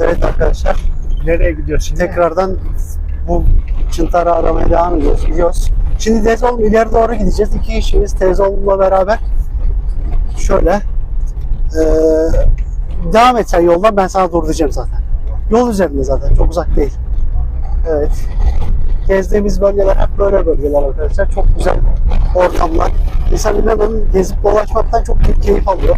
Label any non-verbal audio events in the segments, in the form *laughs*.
Evet arkadaşlar Nereye gidiyorsun? şimdi? tekrardan bu çıntarı aramaya devam ediyoruz. Gidiyoruz. Şimdi teyze oğlum ileri doğru gideceğiz. İki kişiyiz teyze oğlumla beraber. Şöyle. eee, devam et sen yoldan ben sana dur diyeceğim zaten. Yol üzerinde zaten çok uzak değil. Evet. Gezdiğimiz bölgeler hep böyle bölgeler arkadaşlar. Çok güzel ortamlar. İnsan inanın gezip dolaşmaktan çok büyük keyif alıyor.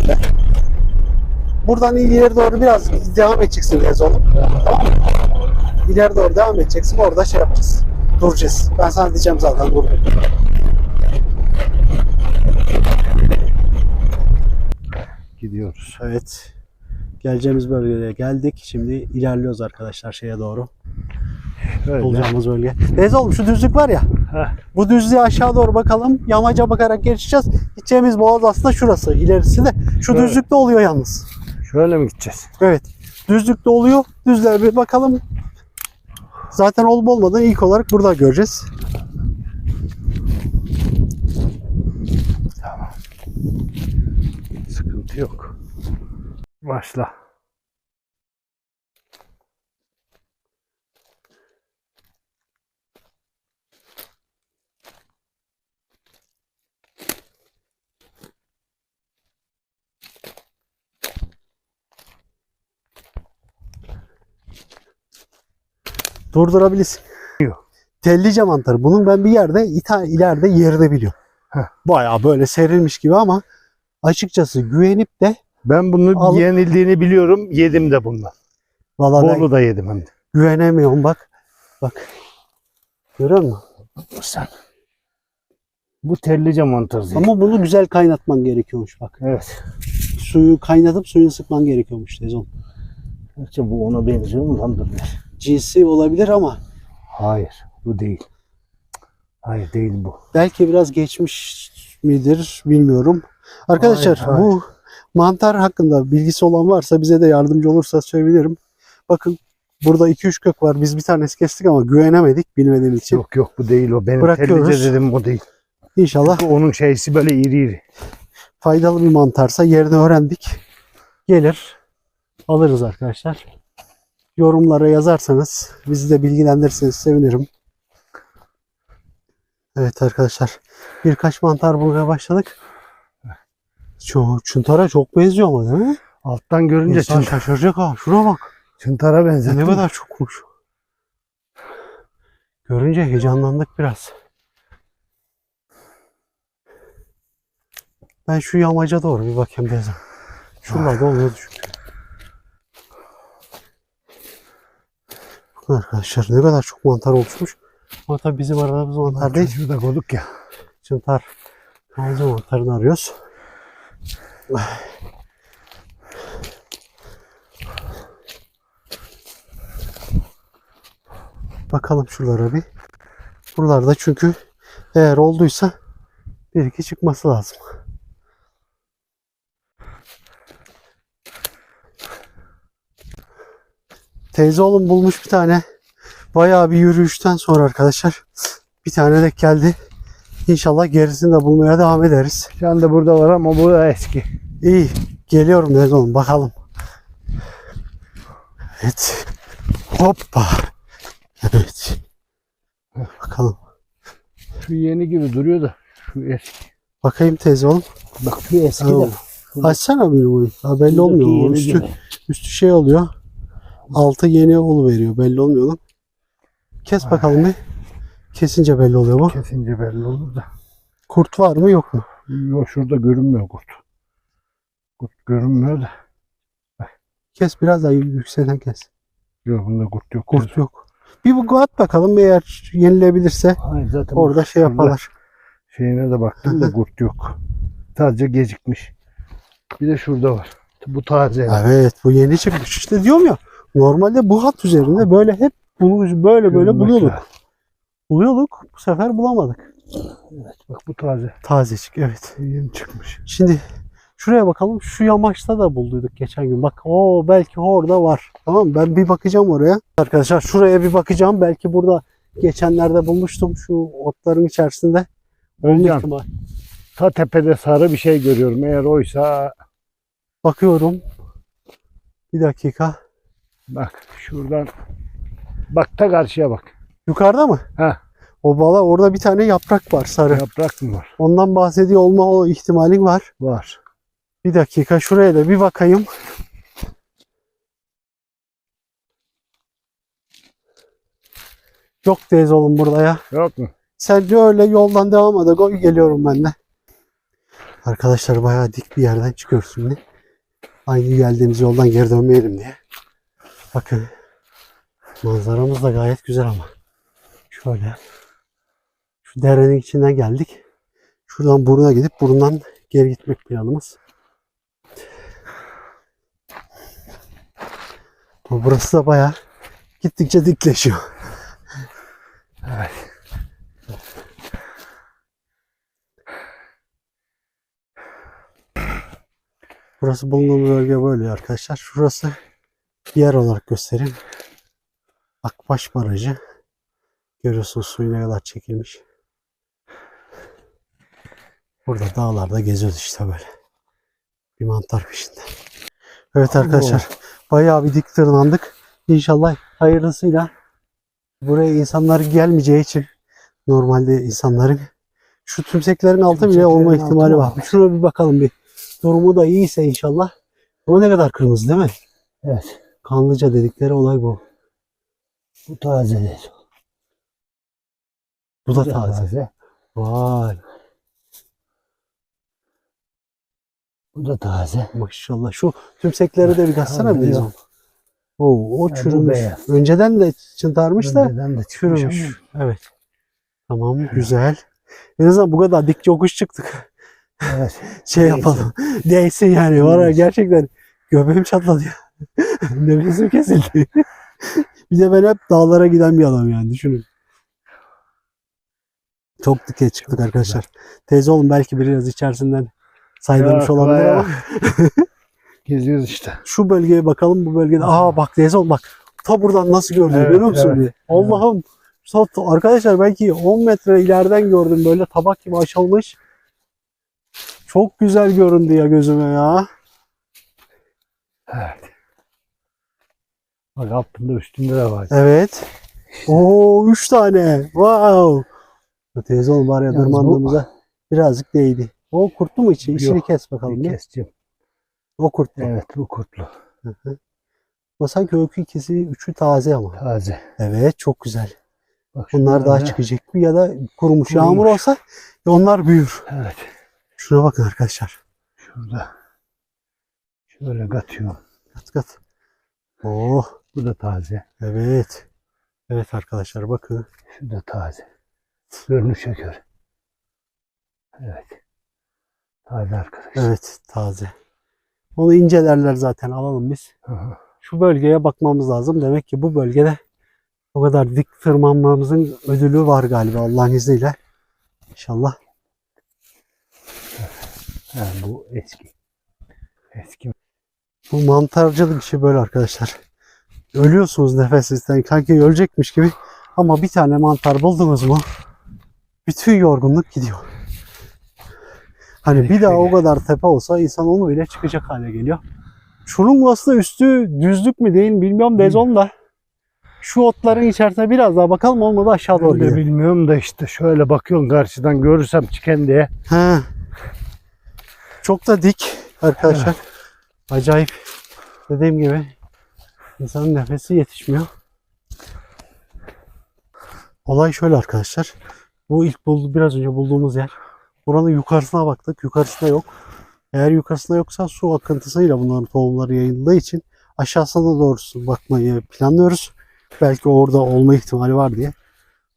Şöyle. Buradan ileri doğru biraz devam edeceksin Rez oğlum. Tamam? İleri doğru devam edeceksin. Orada şey yapacağız. Duracağız. Ben sana diyeceğim zaten dur. Gidiyoruz. Evet. Geleceğimiz bölgeye geldik. Şimdi ilerliyoruz arkadaşlar şeye doğru. Öyle. Bulacağımız bölge. Rez oğlum şu düzlük var ya. Heh. Bu düzlüğe aşağı doğru bakalım. Yamaca bakarak geçeceğiz. Gideceğimiz boğaz aslında şurası. İlerisi de. Şu Evet. düzlükte oluyor yalnız. Şöyle mi gideceğiz? Evet. Düzlükte oluyor. Düzlüğe bir bakalım. Zaten olup olmadığını ilk olarak burada göreceğiz. Tamam. Sıkıntı yok. Başla. Durdurabilirsin. Tellice mantarı. Bunun ben bir yerde ita ileride yerde biliyorum. Heh. Bayağı böyle serilmiş gibi ama açıkçası güvenip de Ben bunu Al- yenildiğini biliyorum. Yedim de bundan. valla ben Bolu da yedim hem de. güvenemiyorum bak. Bak. Görüyor musun? Sen. Bu tellice mantarı. değil. Ama bunu güzel kaynatman gerekiyormuş bak. Evet. Suyu kaynatıp suyunu sıkman gerekiyormuş Tezon. Gerçi bu ona benziyor mu lan dur. Cinsi olabilir ama Hayır. Bu değil. Hayır değil bu. belki biraz geçmiş midir bilmiyorum. Arkadaşlar Hayır, hayır. bu mantar hakkında bilgisi olan varsa bize de yardımcı olursa söyleyebilirim. Bakın burada 2-3 kök var. Biz bir tanesi kestik ama güvenemedik bilmediğimiz için. Yok yok bu değil o. Benim Bırakıyoruz. tellice dedim o değil. İnşallah Onun şeysi böyle iri iri. faydalı bir mantarsa yerini öğrendik. Gelir alırız arkadaşlar. Yorumlara yazarsanız bizi de bilgilendirirseniz sevinirim. Evet arkadaşlar birkaç mantar bulmaya başladık. Çok, çuntara çok benziyor ama değil mi? Alttan görünce İnsan çın, şaşıracak ha. Şuna bak. çıntara benzettim. Ne kadar çokmuş. Görünce heyecanlandık biraz. Ben şu yamaca doğru bir bakayım teyzem. Şuralarda oluyordu çünkü. Bakın arkadaşlar ne kadar çok mantar oluşmuş. Ama tabii bizim aradığımız mantar değil. Şurada koyduk ya. Çıntar. Taze mantarını arıyoruz. Bakalım şuralara bir. Buralarda çünkü eğer olduysa bir iki çıkması lazım. Teyze oğlum bulmuş bir tane. Bayağı bir yürüyüşten sonra arkadaşlar bir tane de geldi. İnşallah gerisini de bulmaya devam ederiz. Şu anda burada var ama bu da eski. İyi. Geliyorum Teyze oğlum bakalım. Evet. Hoppa. Evet. Bakalım. Şu yeni gibi duruyor da. Şu eski. Bakayım teyze oğlum. Bak şu eski Tamam. de. Açsana bir boyu. Ha, belli olmuyor. Şuradaki Üstü, gibi. üstü şey oluyor. Altı yeni olu veriyor. Belli olmuyor lan. Kes bakalım bir. Kesince belli oluyor bu. Kesince belli olur da. Kurt var mı yok mu? Yok şurada görünmüyor kurt. Kurt görünmüyor da. Kes biraz daha yükselen kes. Yok bunda kurt yok. Kurt yok. Bir bu at bakalım eğer yenilebilirse Hayır zaten orada şey yaparlar. Şeyine de baktım da *laughs* kurt yok. Sadece gecikmiş. Bir de şurada var. Bu taze. Evet bu yeni çıkmış işte diyorum ya. Normalde bu hat üzerinde böyle hep bunu böyle böyle Görünmek buluyorduk. lazım. Buluyorduk. Bu sefer bulamadık. Evet bak bu taze. Tazecik evet. Yeni çıkmış. Şimdi şuraya bakalım. Şu yamaçta da bulduyduk geçen gün. Bak o belki orada var. Tamam? Ben bir bakacağım oraya. Arkadaşlar şuraya bir bakacağım. Belki burada geçenlerde bulmuştum şu otların içerisinde. Özcan ihtimal. ta tepede sarı bir şey görüyorum. Eğer oysa Bakıyorum. Bir dakika. Bak şuradan bak ta karşıya bak. Yukarıda mı? Ha O bala orada bir tane yaprak var sarı. yaprak mı var? Ondan bahsediyor olma o ihtimalin var. Var. Bir dakika şuraya da bir bakayım. Yok teyze oğlum burada ya. Yok mu? Sen de öyle yoldan devam et. Go- Geliyorum ben de. Arkadaşlar bayağı dik bir yerden çıkıyoruz şimdi. Aynı geldiğimiz yoldan geri dönmeyelim diye. Bakın. Manzaramız da gayet güzel ama. Şöyle. Şu derenin içinden geldik. Şuradan buruna gidip burundan geri gitmek planımız. Ama Burası da bayağı gittikçe dikleşiyor. Evet. Burası bulunduğumuz bölge böyle arkadaşlar. Şurası yer olarak göstereyim. Akbaş Barajı. Görüyorsunuz suyu ne kadar çekilmiş. Burada dağlarda geziyoruz işte böyle. Bir mantar peşinde. Evet arkadaşlar. Bayağı bir dik tırmandık. İnşallah hayırlısıyla buraya insanlar gelmeyeceği için normalde insanların şu tümseklerin altı bile olma ihtimali var. var. Şuna bir bakalım bir. Durumu da iyiyse inşallah. Ama ne kadar kırmızı değil mi? Evet. Kanlıca dedikleri olay bu. Bu taze değil. Bu da taze. Vay Bu da taze. maşallah. Şu tümsekleri de bir katsana bir zaman. Oo, o bu çürümüş. Önceden de çıntarmış da Önceden de çürümüş. Evet. Tamam güzel. En azından bu kadar dik yokuş çıktık. Evet. *laughs* Şey yapalım. Değsin yani. Var ya gerçekten göbeğim çatladı ya. *laughs* Nefesim kesildi. *laughs* bir de ben hep dağlara giden bir adam yani düşünün. Çok dike çıktık Çok arkadaşlar. Teyze oğlum belki biraz içerisinden saydırmış olabilir ama *laughs* Geziyoruz işte. şu bölgeye bakalım bu bölgede. Aa bak teyze oğlum bak. Ta buradan nasıl gördün Evet, görüyor musun? evet, bir? Allah'ım. Arkadaşlar belki 10 metre ileriden gördüm böyle tabak gibi açılmış. Çok güzel göründü ya gözüme ya. Evet. Bak altında üstünde de var. Evet. Oo 3 tane. Wow. Bu Teyze oğlum var ya Yalnız tırmandığımıza birazcık değdi. O kurtlu mu içi? İçini Yok. kes bakalım. Bir. keseceğim. O kurtlu. Evet bu kurtlu. O sanki öykü ikisi üçü taze ama. Taze. Evet çok güzel. Bak Bunlar daha çıkacak mı ya da kurumuş. Kurumuş. Yağmur olsa onlar büyür. Evet. Şuna bakın arkadaşlar. Şurada. Şöyle katıyor. Kat kat. Oh Bu da taze. evet. Evet arkadaşlar bakın. Şu da taze. Görünüşe göre. Evet. Taze arkadaşlar. Evet taze. Onu incelerler zaten alalım biz. Şu bölgeye bakmamız lazım. Demek ki bu bölgede o kadar dik tırmanmamızın ödülü var galiba Allah'ın izniyle. İnşallah. Ha, bu eski. Eski. Bu mantarcılık işi böyle arkadaşlar. Ölüyorsunuz nefessizden. Sanki ölecekmiş gibi. Ama bir tane mantar buldunuz mu bütün yorgunluk gidiyor. Hani bir daha o kadar tepe olsa insan onu bile çıkacak hale geliyor. Şunun aslında üstü düzlük mü değil mi bilmiyorum Dezon da. Şu otların içerisine biraz daha bakalım olmadı aşağı doğru gidelim. bilmiyorum da işte şöyle bakıyorum karşıdan görürsem çıkan diye. He. Çok da dik arkadaşlar. Acayip. Dediğim gibi insanın nefesi yetişmiyor. Olay şöyle arkadaşlar. Bu ilk buldu, biraz önce bulduğumuz yer. Buranın yukarısına baktık. Yukarısında yok. Eğer yukarısında yoksa su akıntısıyla bunların tohumları yayıldığı için aşağısına doğrusu bakmayı planlıyoruz. Belki orada olma ihtimali var diye.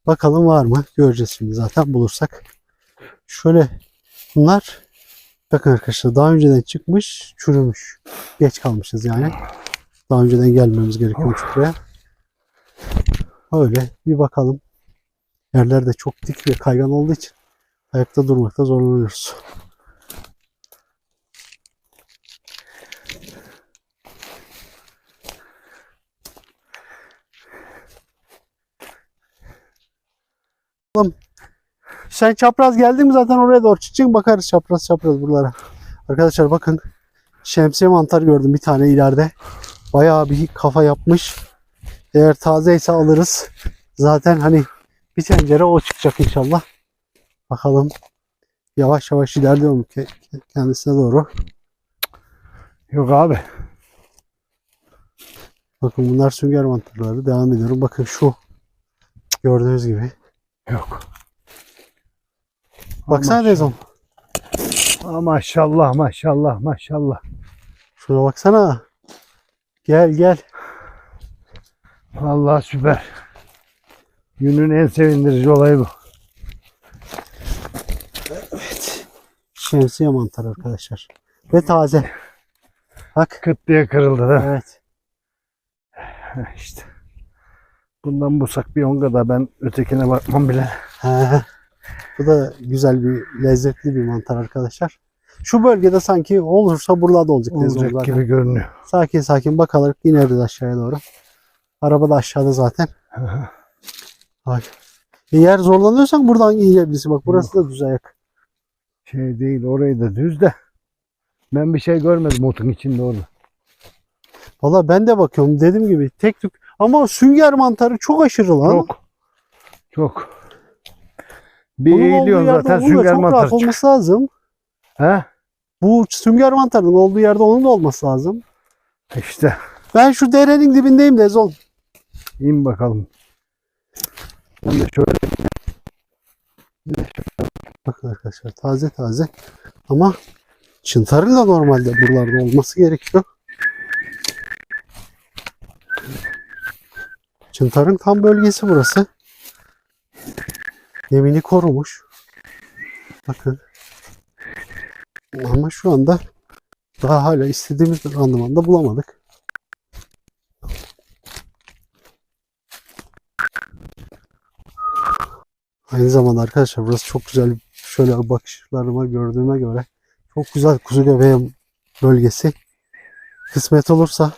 Bakalım var mı? Göreceğiz şimdi zaten bulursak. Şöyle bunlar bakın arkadaşlar daha önceden çıkmış çürümüş. Geç kalmışız yani. Daha önceden gelmemiz gerekiyor buraya. Öyle bir bakalım. Yerler de çok dik ve kaygan olduğu için ayakta durmakta zorlanıyoruz. Sen çapraz geldin mi zaten oraya doğru çıkacaksın bakarız çapraz çapraz buralara. Arkadaşlar bakın şemsiye mantar gördüm bir tane ileride. Bayağı bir kafa yapmış. Eğer tazeyse alırız. Zaten hani bir tencere o çıkacak inşallah. Bakalım. Yavaş yavaş ilerliyorum ke- ke- kendisine doğru. Yok abi. Bakın bunlar sünger mantarları. Devam ediyorum. Bakın şu. Gördüğünüz gibi. Yok. Baksana Dezon. Aa, maşallah maşallah maşallah. Şuna baksana. Gel gel. Vallahi süper. Günün en sevindirici olayı bu. Evet. Şemsiye mantar arkadaşlar. Ve taze. Bak. Kıt diye kırıldı da. Evet. İşte. Bundan bulsak bir onga da ben ötekine bakmam bile. Bu da güzel bir lezzetli bir mantar arkadaşlar. Şu bölgede sanki olursa buralarda olacak. Olacak zaten. gibi görünüyor. Sakin sakin bakalım ineriz aşağıya doğru. Araba da aşağıda zaten. *laughs* Bak. Eğer zorlanıyorsan buradan inebilirsin. Bak burası da düz ayak. Şey değil orayı da düz de. Ben bir şey görmedim otun içinde orada. Valla ben de bakıyorum dediğim gibi tek tük. Ama sünger mantarı çok aşırı lan. Çok. Çok. Yerde zaten sünger çok mantar rahat olması lazım. He? Bu sünger mantarının olduğu yerde onun da olması lazım. İşte. Ben şu derenin dibindeyim Dezol. İn bakalım. Ben de şöyle Bakın arkadaşlar taze taze. Ama çıntarın da normalde buralarda olması gerekiyor. Çıntarın tam bölgesi burası. Nemini korumuş. Bakın. Ama şu anda daha hala istediğimiz randımanında bulamadık. Aynı zamanda arkadaşlar burası çok güzel. Şöyle bakışlarıma gördüğüme göre çok güzel kuzu göbeği bölgesi. Kısmet olursa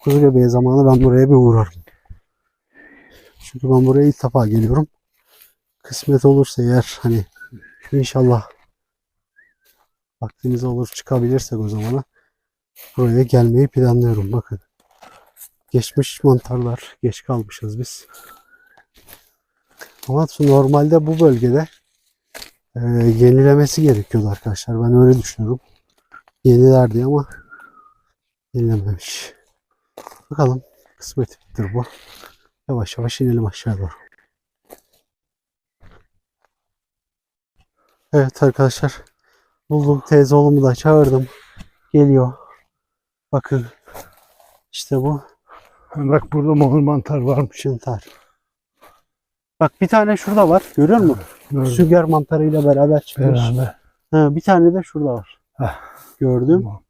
kuzu göbeği zamanı ben buraya bir uğrarım. Çünkü ben buraya ilk defa geliyorum. Kısmet olursa eğer hani inşallah vaktimiz olur çıkabilirsek o zamana buraya gelmeyi planlıyorum. Bakın geçmiş mantarlar geç kalmışız biz. Ama normalde bu bölgede e, yenilemesi gerekiyordu arkadaşlar. Ben öyle düşünüyorum. Yeniler diye ama yenilememiş. Bakalım kısmet bittir bu. Yavaş yavaş inelim aşağı doğru. Evet arkadaşlar. Buldum teyze oğlumu da çağırdım. Geliyor. Bakın. İşte bu Bak burada mor mantar varmış. çıntar. Bak bir tane şurada var. Görüyor musun? Gördüm. Sünger mantarıyla beraber çıkmış. Beraber. Ha, bir tane de şurada var. Hah. Gördüm. Tamam.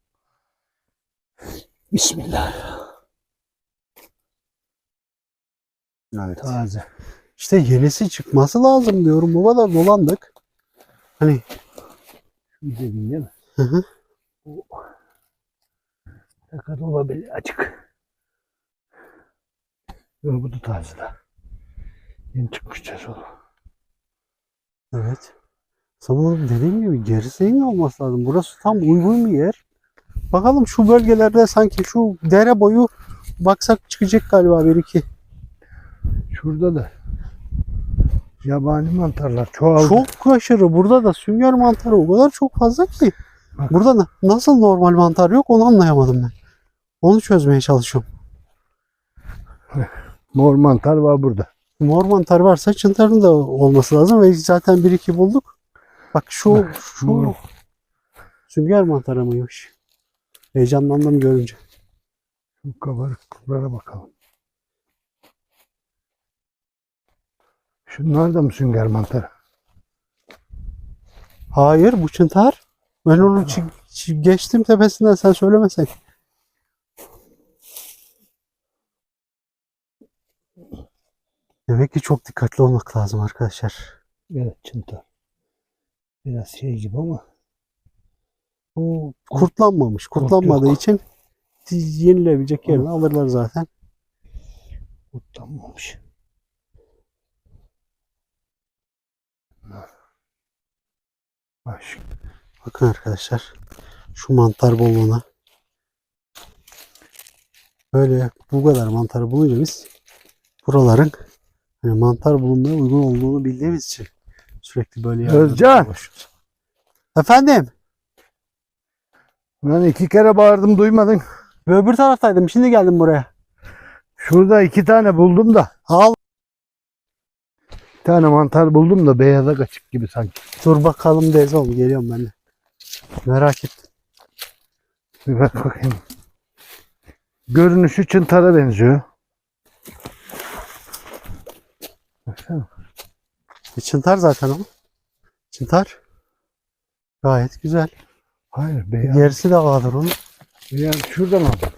Bismillah. Evet. Taze. İşte yenisi çıkması lazım diyorum. Bu kadar dolandık. Hani Şu dedin değil mi? Hı hı. Bu Fakat olabilir açık. Yok bu da taze da. Yeni çıkmış oldu. evet. Sana dediğim gibi gerisi olması lazım. Burası tam uygun bir yer. Bakalım şu bölgelerde sanki şu dere boyu baksak çıkacak galiba bir iki. Şurada da yabani mantarlar çoğaldı. Çok aşırı. Burada da sünger mantarı o kadar çok fazla ki. Bak. Burada na- nasıl normal mantar yok onu anlayamadım ben. Onu çözmeye çalışıyorum. Mor mantar var burada. Mor mantar varsa çıntarın da olması lazım ve zaten bir iki bulduk. Bak şu şu mor. sünger mantarı mıymış? Heyecanlandım görünce. Şu kabarıklıklara bakalım. Şunlar da mı sünger mantarı? Hayır bu çıntar. Ben onu geçtim tepesinden sen söylemesen. Demek ki çok dikkatli olmak lazım arkadaşlar. Evet çıntar. Biraz şey gibi ama. Bu kurtlanmamış. Kurt Kurtlanmadığı yok. için yenilebilecek yerini alırlar zaten. Kurtlanmamış. Bak Bakın arkadaşlar. Şu mantar bolluğuna. Böyle bu kadar mantarı bulunca biz buraların hani mantar bulunmaya uygun olduğunu bildiğimiz için sürekli böyle yerlerde Özcan! dolaşıyoruz. Efendim? Lan iki kere bağırdım duymadın. Öbür taraftaydım. Şimdi geldim buraya. Şurada iki tane buldum da. Al. Tane mantar buldum da beyaza kaçık gibi sanki. Dur bakalım Deniz oğlum. Geliyorum ben de. Merak ettim. Bir bak bakayım. Görünüşü çıntara benziyor. Baksana. E, çıntar zaten ama. Çıntar. Gayet güzel. Hayır beyaz. Gerisi de vardır onun. beyaz. Şuradan aldım.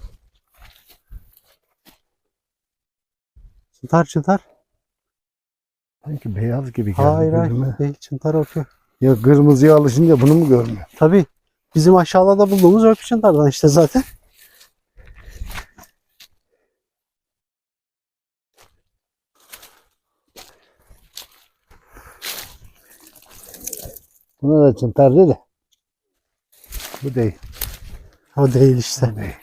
Çıntar çıntar. Sanki beyaz gibi geldi. Hayır gözüme. hayır. Değil, çıntar okuyor. Ya kırmızıya alışınca bunu mu görmüyor? Tabii. Bizim aşağıda da bulduğumuz öpü çıntardan işte zaten. Buna da çıntar dedi. Bu değil. O değil işte.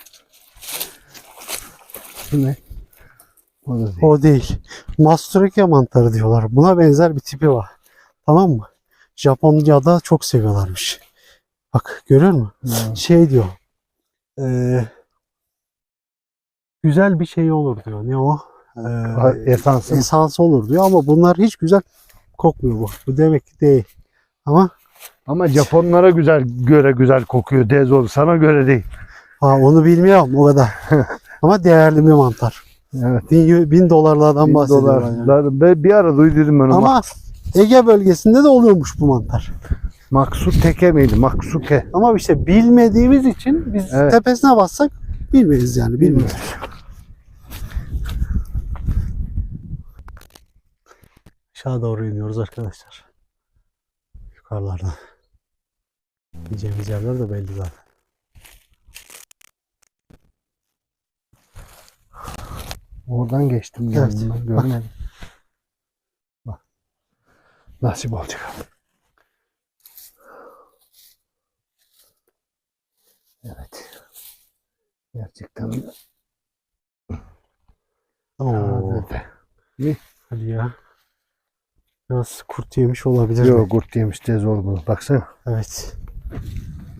Bu ne? O da değil. O değil. Masturekya mantarı diyorlar. Buna benzer bir tipi var. Tamam mı? Japonya'da çok seviyorlarmış. Bak görüyor musun? Ha. Şey diyor. eee, güzel bir şey olur diyor. Ne o? Esansı. mı? esans olur diyor ama bunlar hiç güzel kokmuyor bu. Bu demek ki değil. Ama Ama Japonlara güzel göre güzel kokuyor Dezol. Sana göre değil. ha, onu bilmiyorum o kadar. *laughs* ama değerli bir mantar. Evet. Bin, bin dolarlardan Bin bahsediyorlar. yani. Ben bir ara duydum ben onu. Ama Ege bölgesinde de oluyormuş bu mantar. Maksu teke miydi? Maksuke. Ama işte bilmediğimiz için biz Evet. tepesine bassak bilmeyiz yani bilmiyoruz. Aşağı doğru iniyoruz arkadaşlar. Yukarılardan. Gideceğimiz yerler de belli zaten. Oradan geçtim geldim Evet. ben görmedim. Bak. Nasip olacak. Evet. Gerçekten de. Oo, Evet. hadi ya. Biraz kurt yemiş olabilir. mi? Yok kurt yemiş Dezol bunu. Baksana. Evet.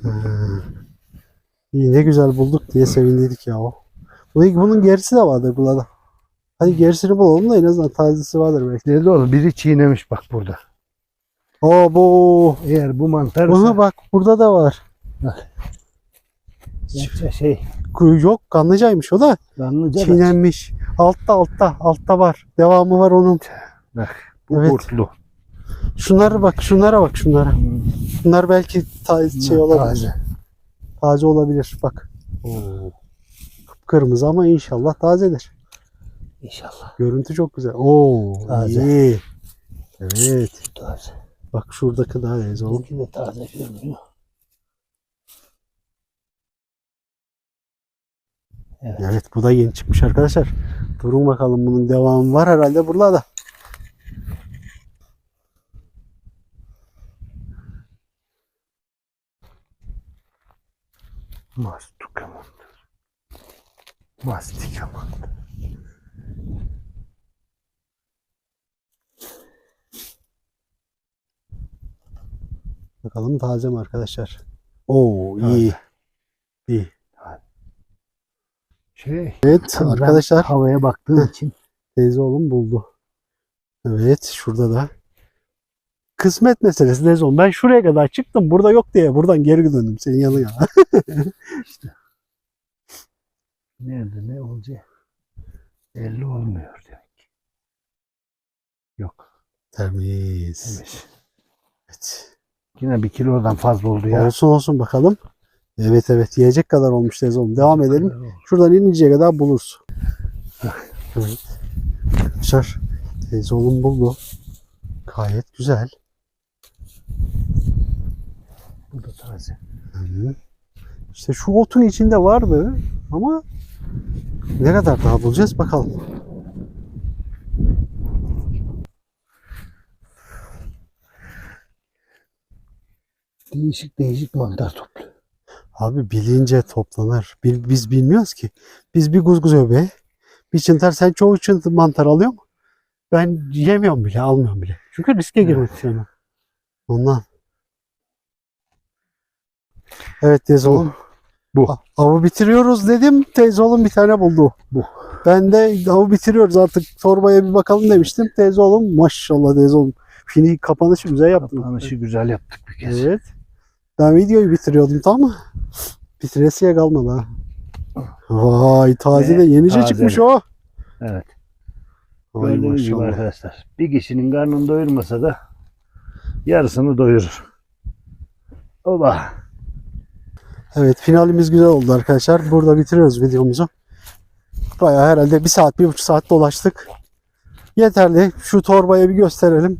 Hmm. İyi ne güzel bulduk diye sevindiydik ya o. Bunun gerisi de vardır burada. Hadi gerisini bulalım da en azından tazesi vardır belki. Dezol biri çiğnemiş bak burada. Oo bu. Eğer bu mantar Bunu bak burada da var. şey Kuyu yok kanlıcaymış o da. Danlıca da Çiğnenmiş. Altta altta altta var. Devamı var onun. bak bu Evet. kurtlu. Şunlara bak şunlara bak şunlara. Bunlar belki ta- şey olabilir. Taze. Taze olabilir bak. Oo. Kırmızı ama inşallah tazedir. İnşallah. Görüntü çok güzel. Oo, Taze. iyi. Evet. Taze. Bak şuradaki daha iyi oğlum. Benimki de taze görünüyor. Evet. Evet bu da yeni çıkmış arkadaşlar. Durun bakalım bunun devamı var herhalde burada. Mastuka mantar. Bakalım taze mi arkadaşlar? Oo iyi. İyi. Şey, Evet arkadaşlar havaya baktığım için teyze oğlum buldu. Evet şurada da. Kısmet meselesi oğlum. Ben şuraya kadar çıktım burada yok diye buradan geri döndüm senin yanına. *laughs* nerede ne olacak? Belli olmuyor demek. Yok. Temiz. Demiş. Evet. Yine bir kilodan fazla oldu ya. Olsun olsun bakalım. Evet evet yiyecek kadar olmuş teyze oğlum. Devam edelim. Şuradan ininceye kadar buluruz. Evet. Arkadaşlar teyze oğlum buldu. Gayet güzel. Bu da taze. Hı. İşte şu otun içinde vardı ama ne kadar daha bulacağız bakalım. Değişik değişik mantar topluyor. Abi bilince toplanır. Bil- Biz bilmiyoruz ki. Biz bir guzguz öbeği, bir çıntar. Sen çoğu çıntar mantar alıyor mu? Ben yemiyorum bile, almıyorum bile. Çünkü riske girmek istemem. Ondan. Evet teyze oğlum. Bu. A- Avı bitiriyoruz dedim. Teyze oğlum bir tane buldu. Bu. Ben de avı bitiriyoruz artık torbaya bir bakalım demiştim. Teyze oğlum maşallah teyze oğlum. Fini kapanışı güzel yaptın. Kapanışı güzel yaptık bir kez. Evet. Ben videoyu bitiriyordum tamam mı? Bitiresiye kalmadı ha. Vay taze de Ve yenice taze. çıkmış o. Evet. Vay Gördüğünüz gibi maşallah. arkadaşlar. Bir kişinin karnını doyurmasa da yarısını doyurur. Oba. Evet finalimiz güzel oldu arkadaşlar. Burada bitiriyoruz videomuzu. Bayağı herhalde bir saat, bir buçuk saat dolaştık. Yeterli. Şu torbayı bir gösterelim.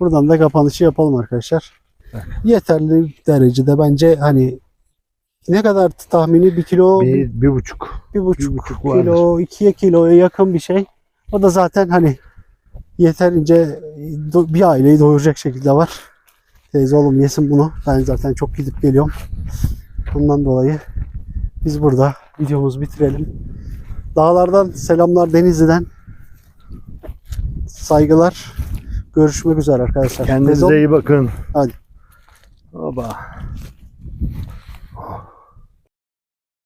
Buradan da kapanışı yapalım arkadaşlar. Yeterli derecede bence hani ne kadar tahmini bir kilo, bir, Bir, bir buçuk. buçuk, bir buçuk vardır. kilo, ikiye kiloya yakın bir şey. O da zaten hani yeterince bir aileyi doyuracak şekilde var. Teyze oğlum yesin bunu. Ben zaten çok gidip geliyorum. Bundan dolayı biz burada videomuzu bitirelim. Dağlardan selamlar Denizli'den. Saygılar. Görüşmek üzere arkadaşlar. Kendinize iyi bakın. Hadi. 好吧。